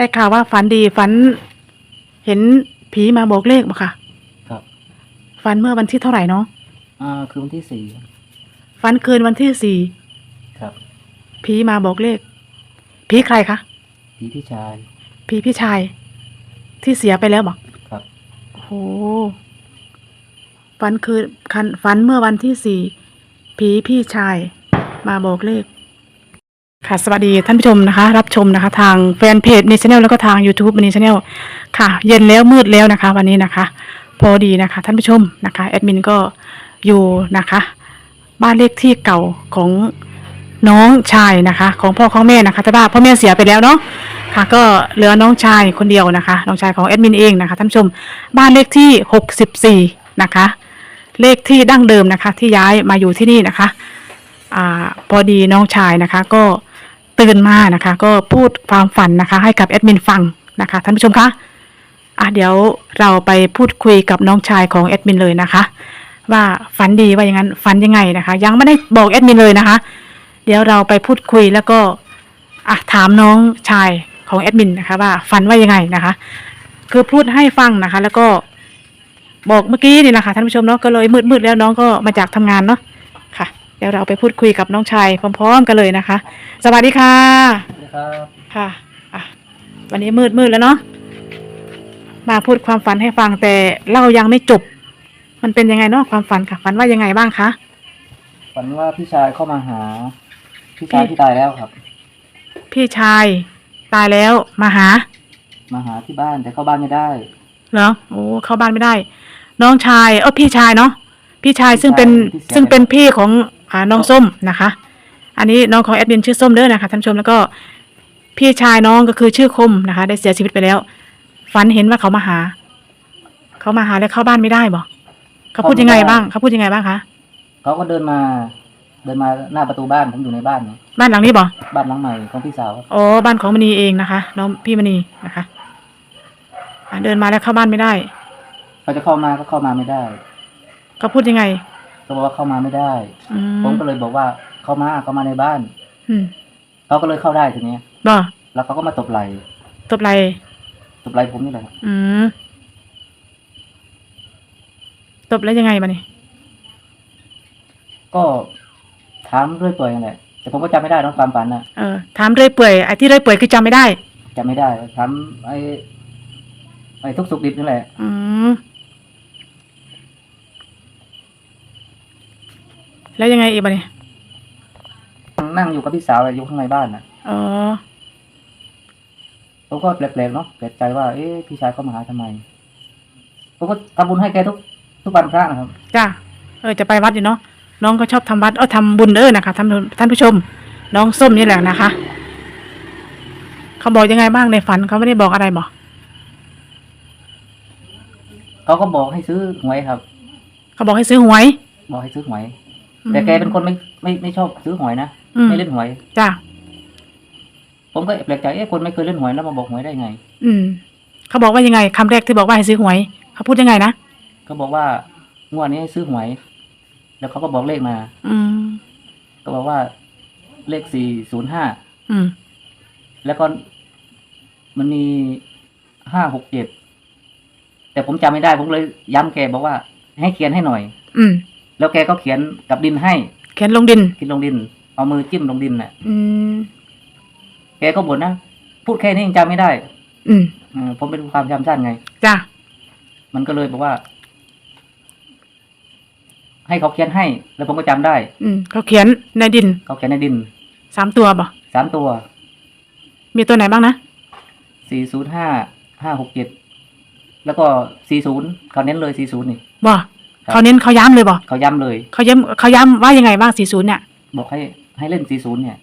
ได้ข่าวว่าฝันดีฝัน เห็นผีมาบอกเลขบ่ค่ะครับ ฝันเมื่อวันที่เท่าไหร่เนาะอ่าคือวันที่สี่ฝันคืนวันที่สี่ครับผีมาบอกเลขผีใครคะพี่พี่ชาย ผีพี่ชาย ที่เสียไปแล้วบอกครับ โอ้โหฝันคือคันฝันเมื่อวันที่สี่ผีพี่ชาย มาบอกเลข ค่ะสวัสดีท่านผู้ชมนะคะ รับชมนะคะ ทางแฟนเพจมีชแนลแล้วก็ทาง YouTube มีชแนลค่ะ เย็นแล้วมืดแล้วนะคะ วันนี้นะคะ พอดีนะคะ ท่านผู้ชมนะคะแอดมินก็อยู่นะคะ บ้านเลขที่เก่าของน้องชายนะคะ ของพ่อของแม่นะคะแต่ว่าพ่อแม่เสียไปแล้วเนาะค่ะ ก็เหลือน้องชายคนเดียวนะคะ น้องชายของแอดมินเองนะคะท่านผู้ชมบ้านเลขที่หกสิบสี่นะคะ เลขที่ดั้งเดิมนะคะ ที่ย้ายมาอยู่ที่นี่นะคะอ่าพอดีน้องชายนะคะ ก็ ตื่นมานะคะ ก็พูดความฝันนะคะ ให้กับแอดมินฟังนะคะท่านผู้ชมคะอะเดี๋ยวเราไปพูดคุยกับน้องชายของแอดมินเลยนะคะ ว่าฝันดีว่าอย่างนั้นฝันยังไงนะคะ ยังไม่ได้บอกแอดมินเลยนะคะ เดี๋ยวเราไปพูดคุยแล้วก็อะถามน้องชายของแอดมินนะคะ ว่าฝันว่ายังไงนะคะ คือพูดให้ฟังนะคะ แล้วก็บอกเมื่อกี้นี่แหละค่ะท่านผู้ชมเนาะก็เลยมืดๆแล้วน้องก็มาจากทำงานเนาะ เดี๋ยวเราไปพูดคุยกับน้องชายพร้อม ๆ กันเลยนะคะ สวัสดีค่ะครับค่ะอะ วันนี้มืดมืดแล้วเนาะมาพูดความฝันให้ฟังแต่เล่ายังไม่จบ มันเป็นยังไงเนาะความฝันค่ะฝันว่ายังไงบ้างคะฝันว่าพี่ชายเข้ามาหา พี่ชายที่ตายแล้วครับ พี่ชาย ตายแล้วมาหา มาหาที่บ้านแต่เข้าบ้านไม่ได้เหรอโอ้เข้าบ้านไม่ได้ น้องชายเออพี่ชายเนาะพี่ชายซึ่งเป็นพี่ชายซึ่งเป็นพี่ของ อ่าน้องส้มนะคะ อันนี้น้องของแอดมินชื่อส้มเด้อนะคะท่านผู้ชมแล้วก็พี่ชายน้องก็คือชื่อคมนะคะ ได้เสียชีวิตไปแล้ว ฝันเห็นว่าเขามาหา เขามาหาแล้วเข้าบ้านไม่ได้บ่เขาพูดยังไงบ้างเขาพูดยังไงบ้างคะเขาก็เดินมา เดินมาหน้าประตูบ้านผมอยู่ในบ้านเนี่ยบ้านหลังนี้บ่บ้านหลังใหม่ของพี่สาวครับอ๋อบ้านของมณีเองนะคะ น้องพี่มณีนะคะอะเดินมาแล้วเข้าบ้านไม่ได้ เขาจะเข้ามาก็เข้ามาไม่ได้ เขาพูดยังไง เขาบอกว่าเข้ามาไม่ได้ อืมผมก็เลยบอกว่าเข้ามาเข้ามาในบ้าน อืมเขาก็เลยเข้าได้ทีนี้บ่แล้วเขาก็มาตบไหล่ตบไหลตบไหล่ผมนี่แหละครับอืมตบแล้วยังไงมาเนี่ยก็ถามเรื่อยเปื่อยนั่นแหละแต่ผมก็จำไม่ได้เนอะความฝันน่ะเออถามเรื่อยเปื่อยไอ้ที่เรื่อยเปื่อยคือจำไม่ได้ จำไม่ได้ถามไอ้ไอ้ทุกสุกดิบนี่แหละ อืม แล้วยังไงอีกมาเนี่ยนั่งอยู่กับพี่สาวอยู่ข้างในบ้านน่ะอ๋อผมก็แปลกๆเนาะแปลกใจว่า เอ๊ะพี่ชายเขามาหาทำไมผมก็ทำบุญให้แกทุกทุกวันพระนะครับ จ้าเออจะไปวัดอยู่เนาะน้องก็ชอบทำวัดเออทำบุญเด้อนะคะท่านท่านผู้ชม น้องส้มนี่แหละนะคะ เขาบอกยังไงบ้างในฝันเขาไม่ได้บอกอะไรบอกเขาก็บอกให้ซื้อหวยครับ เขาบอกให้ซื้อหวย บอกให้ซื้อหวย แต่แกเป็นคนไม่ไม่ไม่ชอบซื้อหวยนะอืมไม่เล่นหวย จ้าผมก็แปลกใจเอ๊ะคนไม่เคยเล่นหวยแล้วมาบอกหวยได้ไง อืม เขาบอกว่ายังไงคำแรกที่บอกว่าให้ซื้อหวย เขาพูดยังไงนะเขาบอกว่างวดนี้ให้ซื้อหวย แล้วเขาก็บอกเลขมา อืม ก็บอกว่าเลขสี่ศูนย์ห้าอืม แล้วก็มันมีห้าหกเจ็ดแต่ผมจำไม่ได้ผมเลยย้ำแกบอกว่า ให้เขียนให้หน่อย อืม แล้วแกก็เขียนกับดินให้เขียนลงดินเขียนลงดิน เอามือจิ้มลงดินน่ะ อืม แกก็บ่นนะพูดแค่นี้ยังจำไม่ได้อืม เออผมเป็นความจำสั้นไง จ้ามันก็เลยบอกว่า ให้เขาเขียนให้ แล้วผมก็จำได้ อืม เขาเขียนในดินเขาเขียนในดินสามตัวบ่ สามตัวมีตัวไหนบ้างนะ สี่ศูนย์ห้าห้าหกเจ็ดแล้วก็สี่ศูนย์เขาเน้นเลยสี่ศูนย์นี่บ่ ครับ เขาเน้นเขาย้ำเลยบ่เขาย้ำเลย เขาย้ำเขาย้ำว่ายังไงบ้างสี่ศูนย์เนี่ย บอกให้ให้เล่นสี่ศูนย์เนี่ย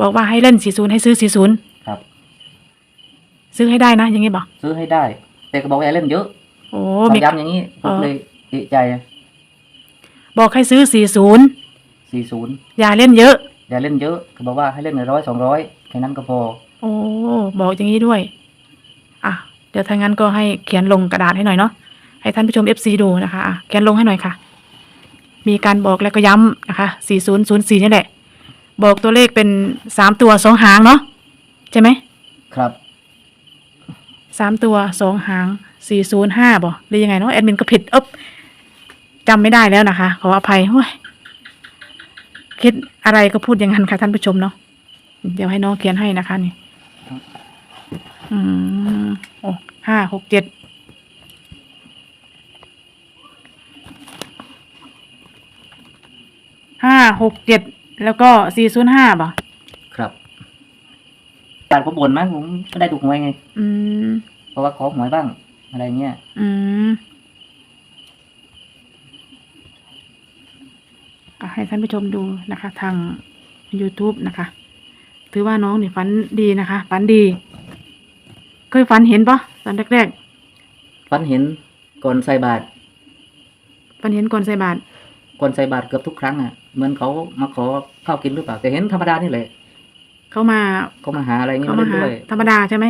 บอกว่าให้เล่นสี่ศูนย์ให้ซื้อสี่ศูนย์ครับ ซื้อให้ได้นะอย่างงี้บอกซื้อให้ได้ แต่ก็บอกว่าอย่าเล่นเยอะโอ้เขามี ย้ำอย่างนี้ผมเออเลยเอะใจบอกให้ซื้อสี่ศูนย์สี่ศูนย์อย่าเล่นเยอะ อย่าเล่นเยอะเขาบอกว่าให้เล่นร้อยสองร้อยแค่นั้นก็พอ โอ้บอกอย่างนี้ด้วย อะ เดี๋ยวถ้างั้นก็ให้เขียนลงกระดาษให้หน่อยเนาะ ให้ท่านผู้ชม FC ดูนะคะอะเขียนลงให้หน่อยค่ะ มีการบอกแล้วก็ย้ำนะคะ 4004 นี่แหละ บอกตัวเลขเป็นสามตัวสองหางเนาะใช่ไหมครับสามตัวสองหางสี่ศูนย์ห้าบ่หรือยังไงเนาะแอดมินก็ผิดเอ๊บจำไม่ได้แล้วนะคะ ขออภัยโอ้ยคิดอะไรก็พูดอย่างนั้นค่ะท่านผู้ชมเนาะเดี๋ยวให้น้องเขียนให้นะคะนี่อืมโอ้ห้าหกเจ็ด ห้าหกเจ็ดแล้วก็สี่ศูนย์ห้าบ่ครับการผมบ่นมั้งผมไม่ได้ถูกหวยไง อืม เพราะว่าขอหวยบ้าง อะไรเงี้ย อืมอะให้ท่านผู้ชมดูนะคะ ทาง YouTube นะคะ ถือว่าน้องนี่ฝันดีนะคะ ฝันดี เคยฝันเห็นปะตอนแรกฝันเห็นก่อนใส่บาตรๆฝันเห็นก่อนใส่บาตร ก่อนใส่บาตรเกือบทุกครั้งอะเหมือนเขามาขอข้าวกินหรือเปล่า แต่เห็นธรรมดานี่แหละเขามาเขามาหาอะไรเงี้ยเขามามาเล่นหาด้วยธรรมดาใช่ไหม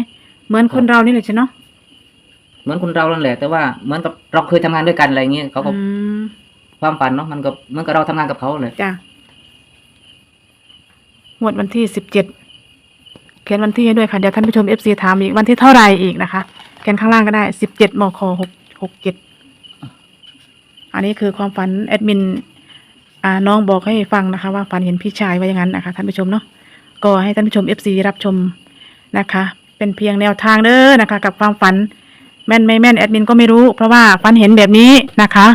เหมือนคนเรานี่แหละใช่เนาะเหมือนคนเรานั่นแหละแต่ว่าเหมือนกับเราเคยทำงานด้วยกันอะไรเงี้ยเขาก็อืมความฝันเนาะมันก็เหมือนกับเราทำงานกับเขาเลยจ้ะงวดวันที่สิบเจ็ดเขียนวันที่ให้ด้วยค่ะเดี๋ยวท่านผู้ชมเอฟซีถามอีกวันที่เท่าไหร่อีกนะคะเขียนข้างล่างก็ได้สิบเจ็ดมคหกหกเจ็ด อันนี้คือความฝันแอดมินอ่าน้องบอกให้ฟังนะคะ ว่าฝันเห็นพี่ชายว่าอย่างนั้นนะคะท่านผู้ชมเนาะก็ให้ท่านผู้ชมเอฟซีรับชมนะคะ เป็นเพียงแนวทางเด้อนะคะ กับความฝันแม่นไม่แม่นแอดมินก็ไม่รู้ เพราะว่าฝันเห็นแบบนี้นะคะ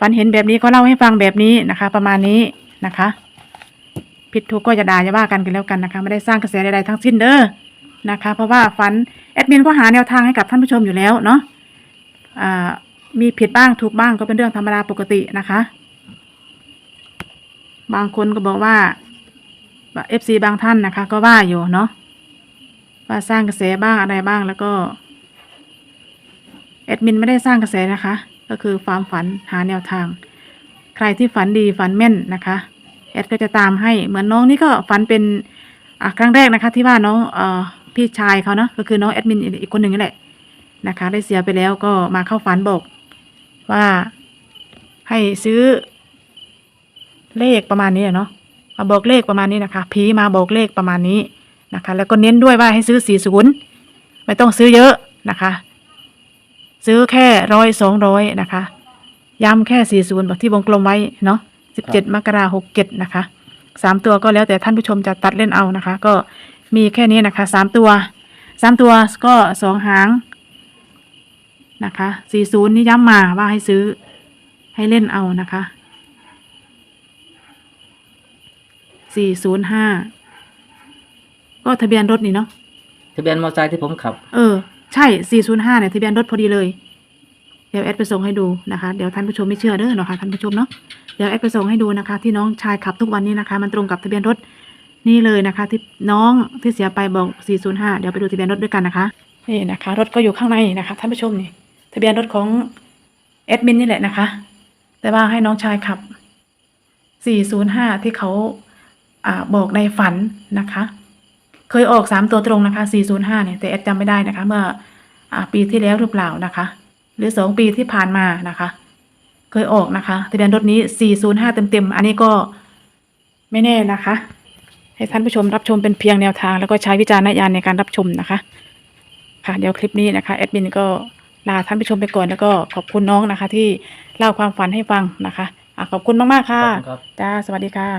ฝันเห็นแบบนี้ก็เล่าให้ฟังแบบนี้นะคะ ประมาณนี้นะคะผิดถูกก็จะด่าจะว่ากันกันแล้วกันนะคะ ไม่ได้สร้างกระแสใดๆทั้งสิ้นเด้อนะคะ เพราะว่าฝันแอดมินก็หาแนวทางให้กับท่านผู้ชมอยู่แล้วเนาะอ่า มีผิดบ้างถูกบ้างก็เป็นเรื่องธรรมดาปกตินะคะ บางคนก็บอกว่าเอฟซีบางท่านนะคะ ก็ว่าอยู่เนาะว่าสร้างกระแสบ้างอะไรบ้างแล้วก็แอดมินไม่ได้สร้างกระแสนะคะ ก็คือความฝันหาแนวทาง ใครที่ฝันดีฝันแม่นนะคะแอดก็จะตามให้เหมือนน้องนี่ก็ฝันเป็นอะครั้งแรกนะคะ ที่ว่าน้องอพี่ชายเขาเนาะก็คือน้องแอดมินอีกคนหนึ่งนี่แหละนะคะ ได้เสียไปแล้วก็มาเข้าฝันบอก ว่าให้ซื้อ เลขประมาณนี้อะเนาะมาบอกเลขประมาณนี้นะคะผีมาบอกเลขประมาณนี้นะคะ แล้วก็เน้นด้วยว่าให้ซื้อสี่ศูนย์ไม่ต้องซื้อเยอะนะคะ ซื้อแค่ร้อยสองร้อยนะคะ ย้ำแค่สี่ศูนย์บอกที่วงกลมไว้เนาะสิบเจ็ดมกราหกเจ็ดนะคะสามตัวก็แล้วแต่ท่านผู้ชมจะตัดเล่นเอานะคะ ก็มีแค่นี้นะคะสามตัวสามตัวก็สองหาง นะคะสี่ศูนย์นี่ย้ำมาว่าให้ซื้อให้เล่นเอานะคะสี่ศูนย์ห้าก็ทะเบียนรถนี่เนาะ ทะเบียนมอเตอร์ไซค์ที่ผมขับ เออ ใช่ 405 เนี่ยทะเบียนรถพอดีเลย เดี๋ยวแอดไปส่งให้ดูนะคะ เดี๋ยวท่านผู้ชมไม่เชื่อเด้อเนาะค่ะท่านผู้ชมเนาะ เดี๋ยวแอดไปส่งให้ดูนะคะ ที่น้องชายขับทุกวันนี้นะคะ มันตรงกับทะเบียนรถนี่เลยนะคะ ที่น้องที่เสียไปบอก 405 เดี๋ยวไปดูทะเบียนรถด้วยกันนะคะ นี่นะคะ รถก็อยู่ข้างในนะคะท่านผู้ชมนี่ ทะเบียนรถของแอดมินนี่แหละนะคะ แต่ว่าให้น้องชายขับ 405 ที่เขาอบอกในฝันนะคะ เคยออกสามตัวตรงนะคะ 405 เนี่ย แต่แอดจำไม่ได้นะคะ เมื่ออปีที่แล้วหรือเปล่านะคะ หรือสองปีที่ผ่านมานะคะ เคยออกนะคะทะเบียนรถนี้ 405 เต็มๆ อันนี้ก็ไม่แน่นะคะ ให้ท่านผู้ชมรับชมเป็นเพียงแนวทาง แล้วก็ใช้วิจารณญาณในการรับชมนะคะ ค่ะ เดี๋ยวคลิปนี้นะคะแอดมินก็ ลาท่านผู้ชมไปก่อนแล้วก็ขอบคุณน้องนะคะ ที่เล่าความฝันให้ฟังนะคะอะขอบคุณมากๆค่ะขอบคุณครับ จ้าสวัสดีค่ะ